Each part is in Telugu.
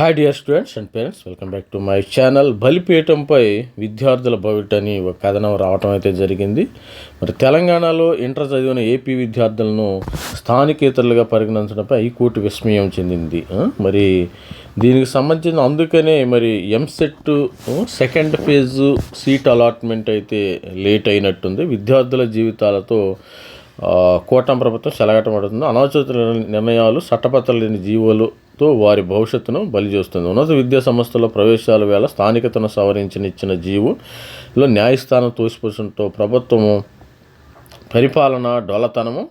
Hi dear students and parents welcome back to my channel బలిపీఠంపై విద్యార్థుల భవిట్ అని ఒక కథనం రావటం అయితే జరిగింది. మరి తెలంగాణలో ఇంటర్ చదివిన ఏపీ విద్యార్థులను స్థానికేతరులుగా పరిగణించడంపై హైకోర్టు విస్మయం చెందింది. మరి దీనికి సంబంధించిన అందుకనే మరి EAMCET second phase seat allotment అయితే లేట్ అయినట్టుంది. విద్యార్థుల జీవితాలతో కూటమి ప్రభుత్వం చెలగటమడుతుంది అనవసర నిర్ణయాలు చట్టపత్రాలు లేని తో వారి భవిష్యత్తును బలిచేస్తుంది ఉన్నత విద్యా సంస్థల ప్రవేశాల వేళ స్థానికతను సవరించినిచ్చిన జీవులో న్యాయస్థానం తోసిపుచ్చడంతో ప్రభుత్వము పరిపాలన డొలతనము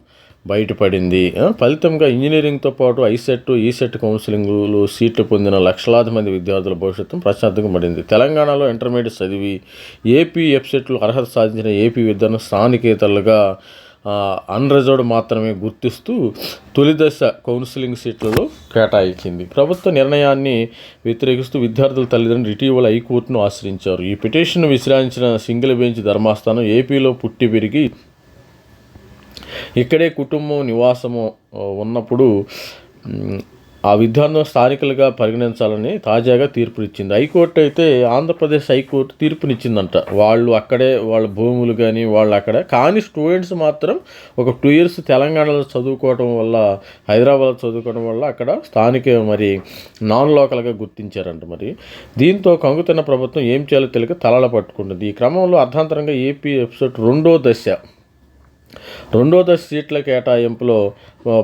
బయటపడింది. ఫలితంగా ఇంజనీరింగ్తో పాటు ఐసెట్ ఈసెట్ కౌన్సిలింగ్లు సీట్లు పొందిన లక్షలాది మంది విద్యార్థుల భవిష్యత్తు ప్రశాంతంగా పడింది. తెలంగాణలో ఇంటర్మీడియట్ చదివి ఏపీ ఎఫ్సెట్లు అర్హత సాధించిన ఏపీ విద్యను స్థానికేతలుగా అన్రిజర్వ్డ్ మాత్రమే గుర్తిస్తూ తొలి దశ కౌన్సిలింగ్ సీట్లలో కేటాయించింది. ప్రభుత్వ నిర్ణయాన్ని వ్యతిరేకిస్తూ విద్యార్థుల తల్లిదండ్రులు ఇటీవల హైకోర్టును ఆశ్రయించారు. ఈ పిటిషన్ విశ్రాంచిన సింగిల్ బెంచ్ ధర్మాస్థానం ఏపీలో పుట్టి పెరిగి ఇక్కడే కుటుంబం నివాసము ఉన్నప్పుడు ఆ విధానం స్థానికులుగా పరిగణించాలని తాజాగా తీర్పునిచ్చింది. హైకోర్టు అయితే ఆంధ్రప్రదేశ్ హైకోర్టు తీర్పునిచ్చిందంట. వాళ్ళు అక్కడే వాళ్ళ భూములు కానీ వాళ్ళు అక్కడ. కానీ స్టూడెంట్స్ మాత్రం ఒక టూ ఇయర్స్ తెలంగాణలో చదువుకోవడం వల్ల హైదరాబాద్ చదువుకోవడం వల్ల అక్కడ స్థానిక మరి నాన్ లోకల్గా గుర్తించారంట మరి. దీంతో కంగుతున్న ప్రభుత్వం ఏం చేయాలో తెలియక తలల పట్టుకుంటుంది. ఈ క్రమంలో అర్ధాంతరంగా ఏపీ ఎపిసోడ్ రెండో దశ. రెండో దశ సీట్ల కేటాయింపులో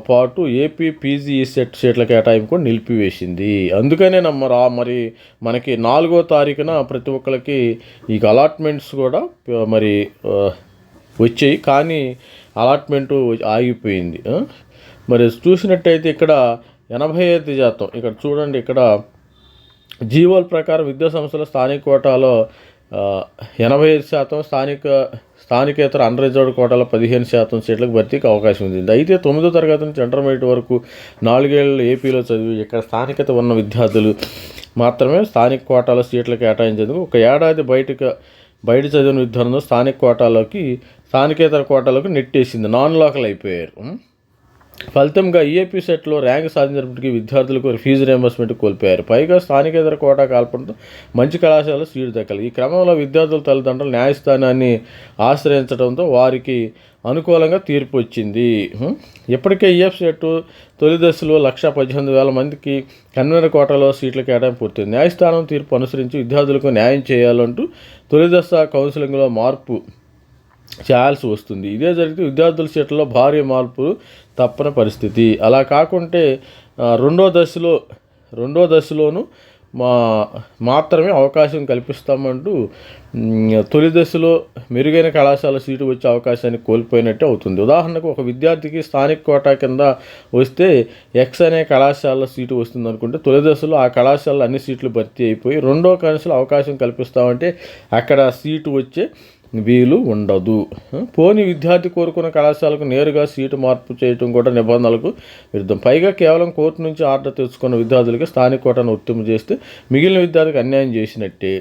పాటు ఏపీ పీజీ సెట్ సీట్ల కేటాయింపు కూడా నిలిపివేసింది. అందుకనే నమ్మరా మరి మనకి నాలుగో తారీఖున ప్రతి ఒక్కరికి ఈ అలాట్మెంట్స్ కూడా మరి వచ్చాయి. కానీ అలాట్మెంటు ఆగిపోయింది మరి చూసినట్టయితే ఇక్కడ ఎనభై ఐదు శాతం ఇక్కడ చూడండి ఇక్కడ జీవోల ప్రకారం విద్యా సంస్థల స్థానిక కోటాలో ఎనభై ఐదు శాతం స్థానిక స్థానికేతర అన్రిజర్వ్డ్ కోటాలో పదిహేను శాతం సీట్లకు భర్తీకి అవకాశం ఉంది. అయితే తొమ్మిదో తరగతి నుంచి ఇంటర్మీడియట్ వరకు నాలుగేళ్ళు ఏపీలో చదివి ఇక్కడ స్థానికత ఉన్న విద్యార్థులు మాత్రమే స్థానిక కోటాలో సీట్లు కేటాయించేందుకు ఒక ఏడాది బయటకు బయట చదివిన విద్యార్థులు స్థానిక కోటాలోకి స్థానికేతర కోటాలోకి నెట్టేసింది. నాన్ లోకల్ అయిపోయారు ఫలితంగా ఈఏపీ సెట్లో ర్యాంక్ సాధించినప్పటికీ విద్యార్థులకు ఫీజు రియంబర్స్మెంట్ కోల్పోయారు. పైగా స్థానికేతర కోటా కాల్పడంతో మంచి కళాశాలలో సీటు దక్కలు ఈ క్రమంలో విద్యార్థుల తల్లిదండ్రులు న్యాయస్థానాన్ని ఆశ్రయించడంతో వారికి అనుకూలంగా తీర్పు వచ్చింది. ఇప్పటికే ఈఎఫ్ సెట్ తొలి దశలో లక్ష పద్దెనిమిది వేల మందికి కన్వీనర్ కోటాలో సీట్ల కేటాయింపు పూర్తయింది. న్యాయస్థానం తీర్పు అనుసరించి విద్యార్థులకు న్యాయం చేయాలంటూ తొలి దశ కౌన్సిలింగ్లో మార్పు చేయాల్సి వస్తుంది. ఇదే జరిగితే విద్యార్థుల సీట్లలో భారీ మార్పు తప్పని పరిస్థితి. అలా కాకుంటే రెండో దశలో రెండో దశలోనూ మా మాత్రమే అవకాశం కల్పిస్తామంటూ తొలి దశలో మెరుగైన కళాశాల సీటు వచ్చే అవకాశాన్ని కోల్పోయినట్టే అవుతుంది. ఉదాహరణకు ఒక విద్యార్థికి స్థానిక కోటా కింద వస్తే ఎక్స్ అనే కళాశాల సీటు వస్తుంది అనుకుంటే తొలి దశలో ఆ కళాశాలలో అన్ని సీట్లు భర్తీ అయిపోయి రెండో కళాశాల అవకాశం కల్పిస్తామంటే అక్కడ సీటు వచ్చే వీలు ఉండదు. పోని విద్యార్థి కోరుకున్న కళాశాలకు నేరుగా సీటు మార్పు చేయటం కూడా నిబంధనలకు విరుద్ధం. పైగా కేవలం కోర్టు నుంచి ఆర్డర్ తెచ్చుకున్న విద్యార్థులకి స్థానిక కోటాను ఉత్తమ చేస్తే మిగిలిన విద్యార్థికి అన్యాయం చేసినట్టే.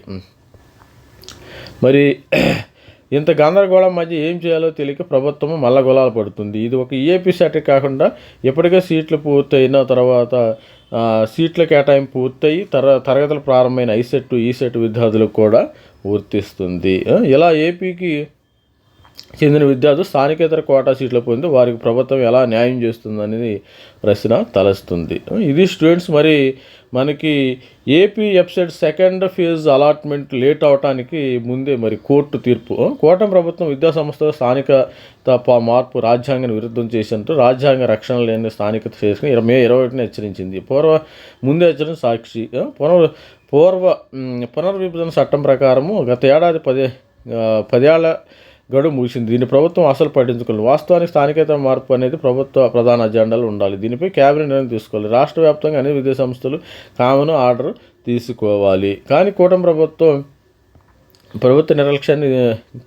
మరి ఇంత గందరగోళం మధ్య ఏం చేయాలో తెలియక ప్రభుత్వం మల్లగొలాలు పడుతుంది. ఇది ఒక ఈఏపీ సెట్ కాకుండా ఎప్పటికే సీట్లు పూర్తయిన తర్వాత సీట్ల కేటాయింపు పూర్తయి తర తరగతులు ప్రారంభమైన ఐసెట్ e సెట్ విద్యార్థులకు కూడా వర్తిస్తుంది ఇలా ఏపీకి చెందిన విద్యార్థులు స్థానికేతర కోటా సీట్లు పొంది వారికి ప్రభుత్వం ఎలా న్యాయం చేస్తుందనేది ప్రశ్న తలస్తుంది ఇది స్టూడెంట్స్ మరి మనకి AP website second phase allotment late అవటానికి ముందే మరి కోర్టు తీర్పు. కోటం ప్రభుత్వం విద్యా సంస్థ స్థానిక తప్ప మార్పు రాజ్యాంగాన్ని విరుద్ధం చేసినట్టు రాజ్యాంగ రక్షణ లేని స్థానికత చేసుకుని ఇరవై మే ఇరవై ఒకటిన హెచ్చరించింది. పూర్వ ముందే హెచ్చరించిన సాక్షి పునర్ పూర్వ పునర్విభజన చట్టం ప్రకారము గత ఏడాది పదే పదేళ్ళ పదేళ్ళ గడువు ముగిసింది. దీన్ని ప్రభుత్వం అసలు పట్టించుకోలేదు. వాస్తవానికి స్థానికేత మార్పు అనేది ప్రభుత్వ ప్రధాన అజెండాలు ఉండాలి. దీనిపై కేబినెట్ నిర్ణయం తీసుకోవాలి. రాష్ట్ర వ్యాప్తంగా అన్ని విద్యా సంస్థలు కామన్ ఆర్డర్ తీసుకోవాలి. కానీ కూటమి ప్రభుత్వం ప్రభుత్వ నిర్లక్ష్యాన్ని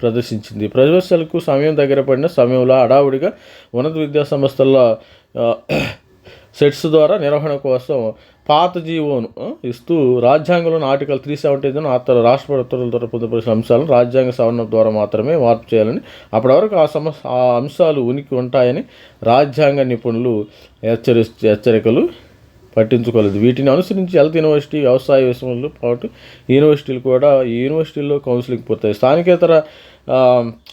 ప్రదర్శించింది. ప్రదర్శనలకు సమయం దగ్గర పడిన సమయంలో హడావుడిగా ఉన్నత విద్యా సంస్థల సెట్స్ ద్వారా నిర్వహణ కోసం పాత జీవోను ఇస్తూ రాజ్యాంగంలోని ఆర్టికల్ త్రీ సెవెంటీ ఆ రాష్ట్ర ప్రభుత్వాల ద్వారా పొందుపరిచిన అంశాలను రాజ్యాంగ సవరణ ద్వారా మాత్రమే మార్పు చేయాలని అప్పటి వరకు ఆ సమ ఆ అంశాలు ఉనికి ఉంటాయని రాజ్యాంగ నిపుణులు హెచ్చరి హెచ్చరికలు పట్టించుకోలేదు. వీటిని అనుసరించి హెల్త్ యూనివర్సిటీ వ్యవసాయ విషయంలో పాటు యూనివర్సిటీలు కూడా ఈ యూనివర్సిటీల్లో కౌన్సిలింగ్ పూర్తయి స్థానికేతర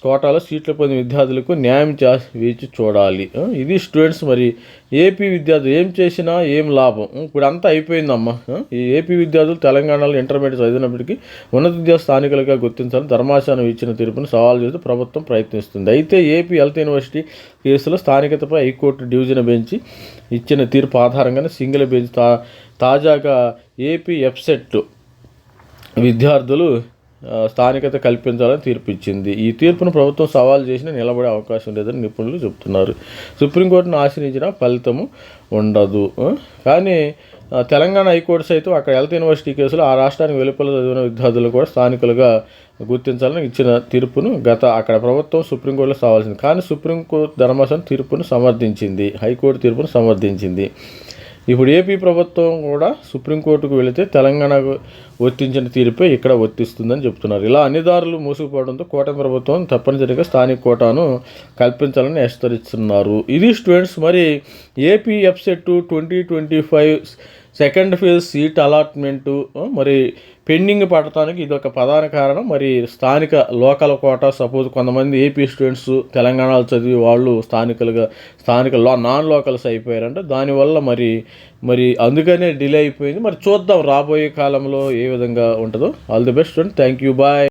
కోటాలో సీట్లు పొందిన విద్యార్థులకు న్యాయం చే వేచి చూడాలి. ఇది స్టూడెంట్స్ మరి ఏపీ విద్యార్థులు ఏం చేసినా ఏం లాభం. ఇప్పుడు అంతా అయిపోయిందమ్మా. ఈ ఏపీ విద్యార్థులు తెలంగాణలో ఇంటర్మీడియట్ చదివినప్పటికీ ఉన్నత విద్యా స్థానికులుగా గుర్తించాలని ధర్మాసనం ఇచ్చిన తీర్పును సవాల్ చేస్తూ ప్రభుత్వం ప్రయత్నిస్తుంది. అయితే ఏపీ హెల్త్ యూనివర్సిటీ కేసులో స్థానికతపై హైకోర్టు డివిజన్ బెంచ్ ఇచ్చిన తీర్పు ఆధారంగానే సింగిల్ బెంచ్ తా తాజాగా ఏపీ ఎఫ్సెట్ విద్యార్థులు స్థానికత కల్పించాలని తీర్పు ఇచ్చింది ఈ తీర్పును ప్రభుత్వం సవాల్ చేసిన నిలబడే అవకాశం లేదని నిపుణులు చెబుతున్నారు సుప్రీంకోర్టును ఆశ్రయించిన ఫలితము ఉండదు. కానీ తెలంగాణ హైకోర్టు సైతం అక్కడ హెల్త్ యూనివర్సిటీ కేసులో ఆ రాష్ట్రానికి వెలుపల చదివిన విద్యార్థులు కూడా స్థానికులుగా గుర్తించాలని ఇచ్చిన తీర్పును గత అక్కడ ప్రభుత్వం సుప్రీంకోర్టులో సవాల్సింది. కానీ సుప్రీంకోర్టు ధర్మాసనం తీర్పును సమర్థించింది. హైకోర్టు తీర్పును సమర్థించింది. ఇప్పుడు ఏపీ ప్రభుత్వం కూడా సుప్రీంకోర్టుకు వెళితే తెలంగాణకు వర్తించిన తీరుపై ఇక్కడ వర్తిస్తుందని చెప్తున్నారు. ఇలా అన్ని దారులు మూసుకుపోవడంతో కూటమి ప్రభుత్వం తప్పనిసరిగా స్థానిక కోటాను కల్పించాలని హెచ్చరిస్తున్నారు. ఇది స్టూడెంట్స్ మరి AP EAPCET twenty twenty five second phase seat allotment మరి పెండింగ్ పడటానికి ఇది ఒక ప్రధాన కారణం. మరి స్థానిక లోకల్ కోట సపోజ్ కొంతమంది ఏపీ స్టూడెంట్స్ తెలంగాణలో చదివి వాళ్ళు స్థానికులుగా స్థానిక లో నాన్ లోకల్స్ అయిపోయారంటే. దానివల్ల మరి మరి అందుకనే డిలే అయిపోయింది. మరి చూద్దాం రాబోయే కాలంలో ఏ విధంగా ఉంటుందో. All the best and thank you bye